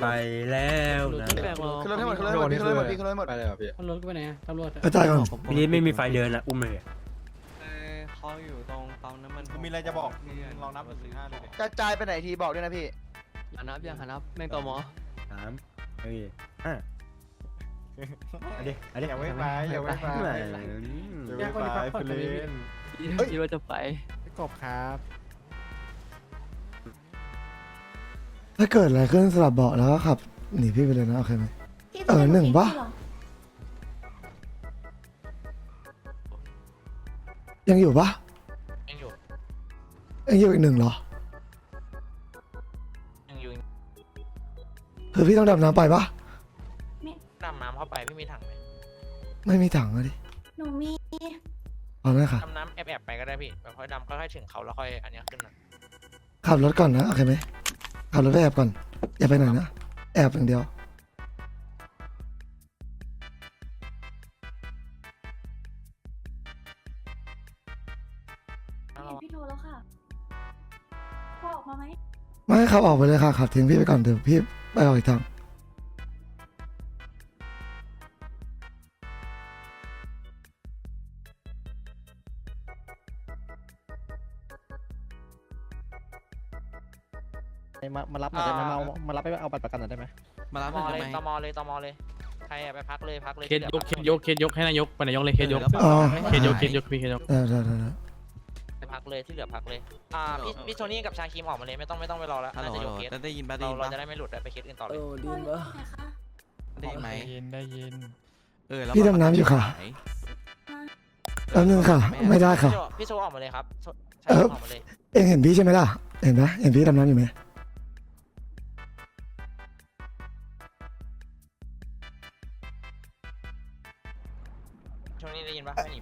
ไปแล้วนะแบกรอขึ้นรถให้หมดขึ้นรถให้หมดพี่ขึ้นรถให้หมดพี่ขึ้นรถให้หมดไปเลยเหรอพี่รถก็ไปไหนอะตำรวจอะกระจายก่อนพี่ลิศไม่มีไฟเดินอะอุ้มเลยอะเออเขาอยู่ตรงปั๊มน้ำมันกูมีอะไรจะบอกมึงลองนับถึงห้าเลยดิกระจายไปไหนทีบอกด้วยนะพี่อย่านับอย่านับแม่งตมอสามเอ้ยห้าเอาดิเอาดิอย่าไว้ไปอย่าไว้ไปแหมอย่าไว้ไปเพื่อนเล่นคิดว่าจะไปพี่กบครับ ถ้าเกิดอะไรขึ้นสลับเบาะแล้วก็ขับหนีพี่ไปเลยนะโอเคไหมเออหนึ่งปะ ยังอยู่ปะยังอยู่ยังอยู่อีกหนึ่งเหรอ ยังอยู่คือพี่ต้องดำน้ำไปปะดำน้ำเข้าไปพี่มีถังไหมไม่มีถังอะดิหนูมีเอาไหมค่ะดำน้ำแอบแอบๆไปก็ได้พี่แบบค่อยดำค่อยๆถึงเขาแล้วค่อยอันเนี้ยขึ้นมาขับรถก่อนนะโอเคไหม ขับรถไปแอบก่อนอย่าไปไหนนะแอบอย่างเดียวเห็นพี่โทรแล้วค่ะพ่อออกมาไหมไม่ให้ขับออกไปเลยค่ะขับทิ้งพี่ไปก่อนเดี๋ยวพี่ไปออกอีกทาง มามารับหน่อยได้ไหมมามารับไปเอาบัตรประกันหน่อยได้ไหมมารับตหมน่ออยเลยได้ไหมตมเลยตมเลย ใครอะไปพักเลยพักเลยเคสยกเคสยกเคสยกให้นายกไปนายกเลยเคสยกอ๋อ เคสยกเคสยกพี่เคสยก ได้ได้ได้ได้ไปพักเลยที่เหลือพักเลย อ่าพี่พี่โทนี่กับชาคิมออกมาเลยไม่ต้องไม่ต้องไปรอแล้วฮัลโหลน่าจะยกเคสได้ยินปะได้เรายินเราปะจะได้ไม่หลุดได้ไปเคสอื่นต่อเอเลยอดีนปะไหนคะได้ยินไหมได้ยินได้ยินเออแล้วพี่ดำน้ำอยู่ค่ะ ไหน แป๊บนึงค่ะ ไม่ได้ค่ะ พี่โชพี่โชออกมาเลยครับโชชาเออคิมออกมาเลย เองเห็นพี่ใช่ไหมล่ะ เห็นไหมเห็นพี่ดำน้ำอยู่ไหม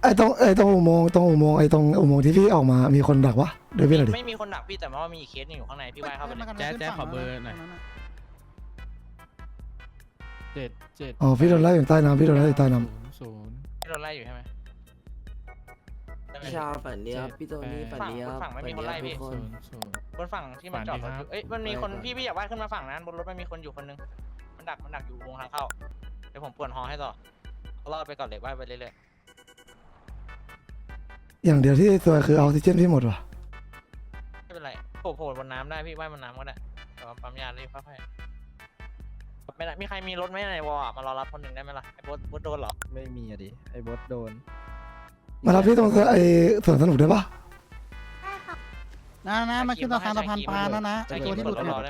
ได้ยินปะไม่หนีไอ้ตรงไอ้ตรงอุโมงค์ตรงอุโมงค์ไอ้ตรงอุโมงค์ที่พี่ออกมามีคนดักวะเดี๋ยวพี่หน่อยดิไม่มีคนดักพี่แต่ว่ามีอีกเคสหนึงอยู่ข้างในพี่ว่ายเข้าไปเลยแจ๊ดแจ๊ดขอเบอร์หน่อย เจ็ดเจ็ดอ๋อพี่โดนไล่อยู่ใต้น้ำพี่โดนไล่อยู่ใต้น้ศูนย์ศูนย์ ที่เราไล่อยู่ใช่ไหมได้ไหมชาฝันเนี้ยพี่โทนี่ฝันเนี้ยฝั่งไม่มีคนไล่พี่ ทุกคศูนนย์ศูนย์ บนฝั่งที่มันจอดรถอยู่เอ้ยมันมีคนไปก่อน พี่พี่อยากว่ายขึ้นมาฝั่งนั้นบนรถมันมีคนอยู่คนนึงมันดักมันดักอยู่วงทางเข้าเดี๋ยวผมปวนฮอให้ต่อรอดไปก่อนเลยว่ายไปเรื่อยำ อย่างเดียวที่ตัวคือออกซิเจนพี่หมดว่ะๆไม่เป็นไรโผล่โผล่บนน้ำได้พี่ว่ายบนน้ำก็ได้แต่ว่าปั๊มยาเลยค่อยๆไม่ได้มีใครมีรถไหมในวอลอะมารอรับคนหนึ่งได้ไหมล่ะไอ้โบทโบทโดนเหรอไม่มีอะดิ ไอ้บอสโดน มารับพี่ตรงไอ้สวนสนุกได้ปะได้ค่ะนะนะมาขึ้นสะพานสะพานปลานะนะไอตัวที่หลุดเดี๋เนี่ยยว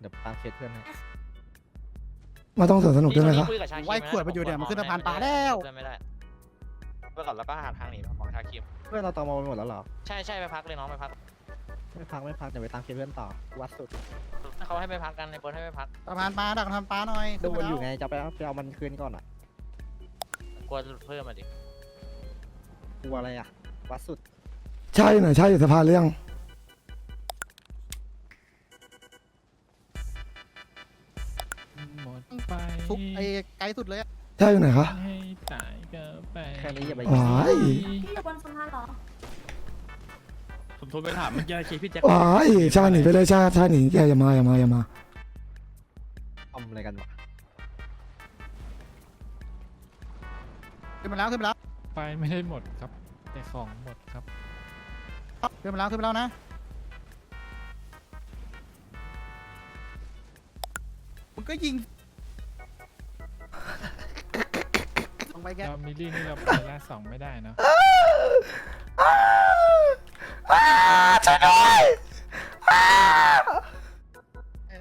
เดี๋ยวตามเคสเพื่อนให้มาตรงสวนสนุกได้ไหมพี่ครับ คุยกับชาคิมไว้ขวดมาอยู่เนี่ยมันขึ้นสะพานปลาแล้วไม่ได้ ไปก่อนแล้วก็หาทางหนีของชาคิมเพื่อนเราตอมอไปหมดแล้วเหรอ ใช่ใช่ไปพักเลยน้องไปพักไม่พักไม่พักเดี๋ยวไปตามเคสเพื่อนต่อ วัดสุด เขาให้ไปพักกันในโบทให้ไปพักสะพานปลาดักสะพานปลาหน่อยโดนอยู่ไงจะไปเอาไปเอามันคืนก่อนอะ กลัวหลุดเพิ่มมาดิกลัวอะไรอะ วัดสุด ใช่หน่อยใช่อยู่สะพานเรื่องหมดไปฟุกไอ้ไกลสุดเลยอะใช่อยู่ไหนคะให้ตายก็ ไปแค่นี้อย่าไป ว้ายพี่อยู่บนสะพานเหรอ ผมโทรไปถามเมื่อกี้เคสพี่แจ็คว้ายชาหนีไปเลยชาชาหนีแกอย่ามาอย่ามาอย่ามา ทำอะไรกันวะขึ้นมาแล้วขึ้นมาแล้วไฟไม่ได้หมดครับ แต่ของหมดครับ ขึ้นมาแล้วขึ้นมาแล้วนะมึงก็ยิง ไปแก เรามิลลี่นี่เราไปล่าสองไม่ได้เนาะช่วยด้วย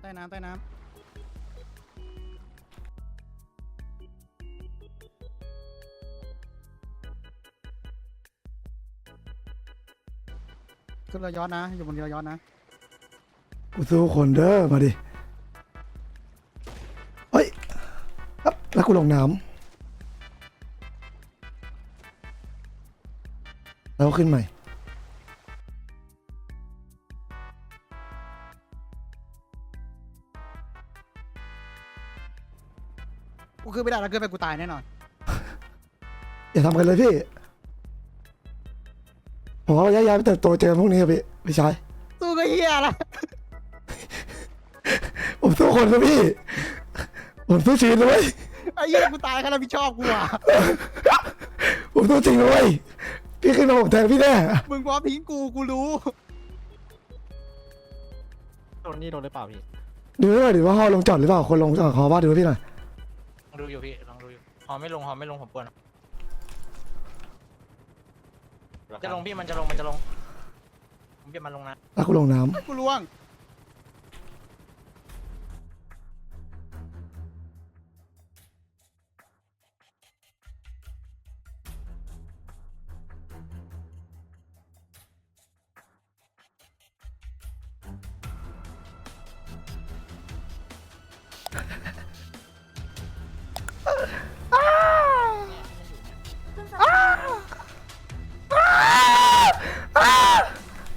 ใต้น้ำใต้น้ำขึ้นเรือย้อนนะ อยู่บนเรือย้อนนะ กูสู้คนเด้อมาดิ เฮ้ยครับแล้วกูลงน้ำ แล้วขึ้นใหม่ กูขึ้นไม่ได้แล้วขึ้นไปกูตายแน่นอน อย่าทำกันเลยพี่ ผมว่าย้ายๆไปเติบโตเจอกันพวกนี้ครับพี่พี่ชายสู้ก็เฮียละผมผมสู้คนนะพี่ ผมสู้ชีวิตนะเว้ยไอ้เหี้ยกูตายแค่รับผิดชอบกูอะ ผมสู้จริงนะเว้ย พี่ขึ้นมาผมแทนพี่แน่มึงพร้อมทิ้งกูกูรู้โดนนี่โดนหรือเปล่าพี่ดูหน่อยดิว่าฮอลงจอดหรือเปล่าคนลงจอดขอบ้านดูให้พี่หน่อยลองดูอยู่พี่ลองดูอยู่หอไม่ลงหอไม่ลงผมปวดจะลงพี่มันจะลงมันจะลงผมเก็บมันลงนะแล้วกูลงน้กูล่วง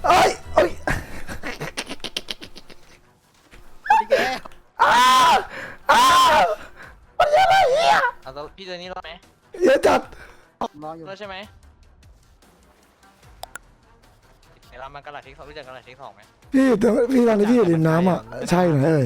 เอ้ยเอ้ยอีกแล้วอ้าวอ้าวมันยังไงเฮียเอาตัวพี่ตัวนี้รอดไหมเยอะจัดรออยู่รอดใช่ไหมเดี๋ยวเรามากระดาษเทคสองรู้จักกระดาษเทคสองไหมพี่แต่พี่ตอนนี้พี่อยู่ริมน้ำอะใช่ไหมเอ่ย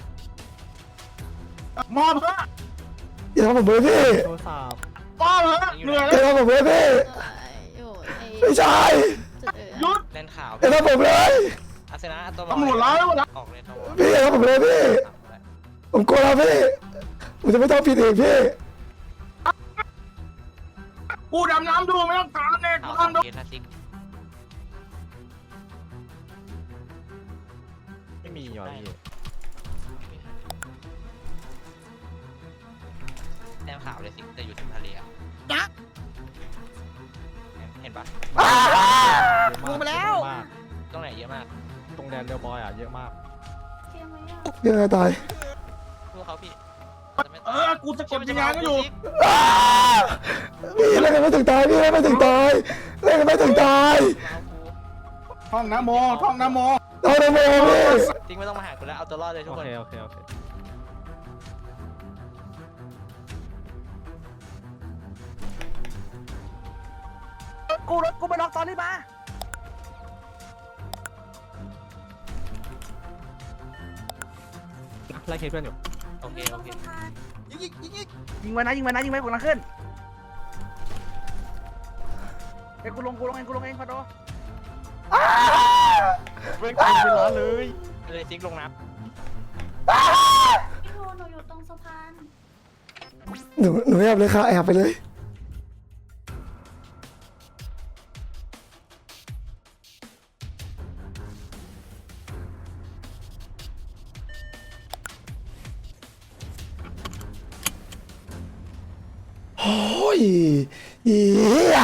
มอบเถอะอย่าทำผมเลยพี่โทรศัพท์มอบเถอะเหนื่อยอแล้วย่าทำผมเลยพี่พี่ชายหยุดเล่นข่าวอย่าทำผมเลย อาเซนะตัวตำรวจร้ายแล้วนะออกเลยตัวพี่อย่าทำผมเลยพี่ ผมกลัวแล้วพี่ผมจะไม่ต้องผิดอีกพี่กูดำน้ำดูไม่ต้องถามเน็ตข่ากูวสองดำดู เกตทัซิกไม่มีหรอพี่ ข่าวเลยสิแต่อยู่ที่ทะเลอะยักเห็นปะลงไปแล้ว เยอะมากตรงไหนเยอะมากตรงแดนเรือบอยอะเยอะมาก เกมไหมอะยังไงตายพูดเขาพี่จะไม่เอตายอกูจะกดวิญญาณก็อยู่ อ้าพี่เล่นกันไม่ถึงตายพี่เล่นไม่ถึงตายเล่นกันไม่ถึงตายท่องนะโมท่องนะโม เอาในโมพี่จริงไม่ต้องมาหากูแล้วเอาตัวรอดเลยทุกโอคนเคโอเคโอเค กูรถกูไปล็อกตอนนี้มา ไล่เคสเพื่อนอยู่ โอเคตรโองเคสะพานยิงยิงยิงยิงยิงไว้นะยิงไว้นะยิงไว้กูกำลังขึ้นเอ้ยกูลงกูลงเองกูลงเองพอโดเว้ยกินเวลาเลยเลยซิกลงน้พี่โทหนูอยู่ตรงสะพาน หนูหนูแอบเลยค่ะแอบไปเลย ยเฮีย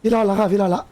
พี่รอดแล้วค่ะพี่รอดแล้ว